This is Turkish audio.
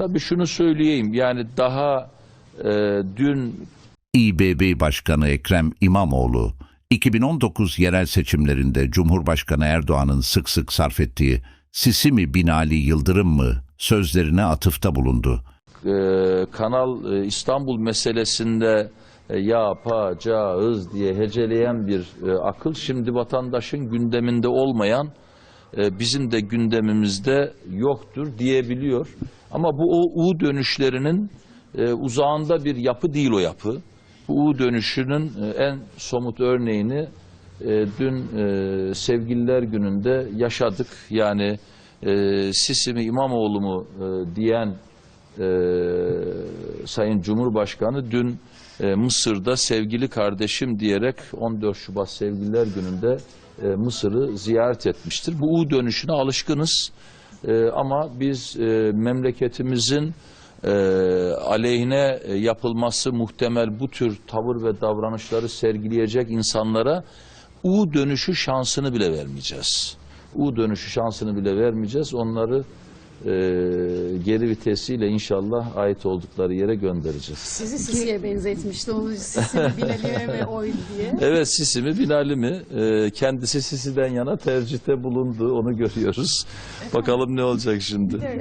Tabii şunu söyleyeyim yani daha e, dün İBB Başkanı Ekrem İmamoğlu, 2019 yerel seçimlerinde Cumhurbaşkanı Erdoğan'ın sık sık sarf ettiği Sisi mi Binali Yıldırım mı sözlerine atıfta bulundu. e, Kanal e, İstanbul meselesinde e, yapacağız diye heceleyen bir e, akıl şimdi vatandaşın gündeminde olmayan bizim de gündemimizde yoktur diyebiliyor. Ama bu o U dönüşlerinin e, uzağında bir yapı değil o yapı. Bu U dönüşünün e, en somut örneğini e, dün e, Sevgililer Günü'nde yaşadık. Yani e, Sisi mi İmamoğlu mu e, diyen e, Sayın Cumhurbaşkanı dün e, Mısır'da sevgili kardeşim diyerek 14 Şubat Sevgililer Günü'nde e, Mısır'ı ziyaret etmiştir. Bu U dönüşüne alışkınız E, ama biz e, memleketimizin e, aleyhine e, yapılması muhtemel bu tür tavır ve davranışları sergileyecek insanlara U dönüşü şansını bile vermeyeceğiz. U dönüşü şansını bile vermeyeceğiz. Onları e, geri vitesiyle inşallah ait oldukları yere göndereceğiz. Sizi Sisi'ye benzetmişti. Onu Sisi'nin Binali'ye mi oydu diye. Evet Sisi mi Binali mi? E, kendisi Sisi'den yana tercihte bulundu. Onu görüyoruz. Bakalım ne olacak şimdi.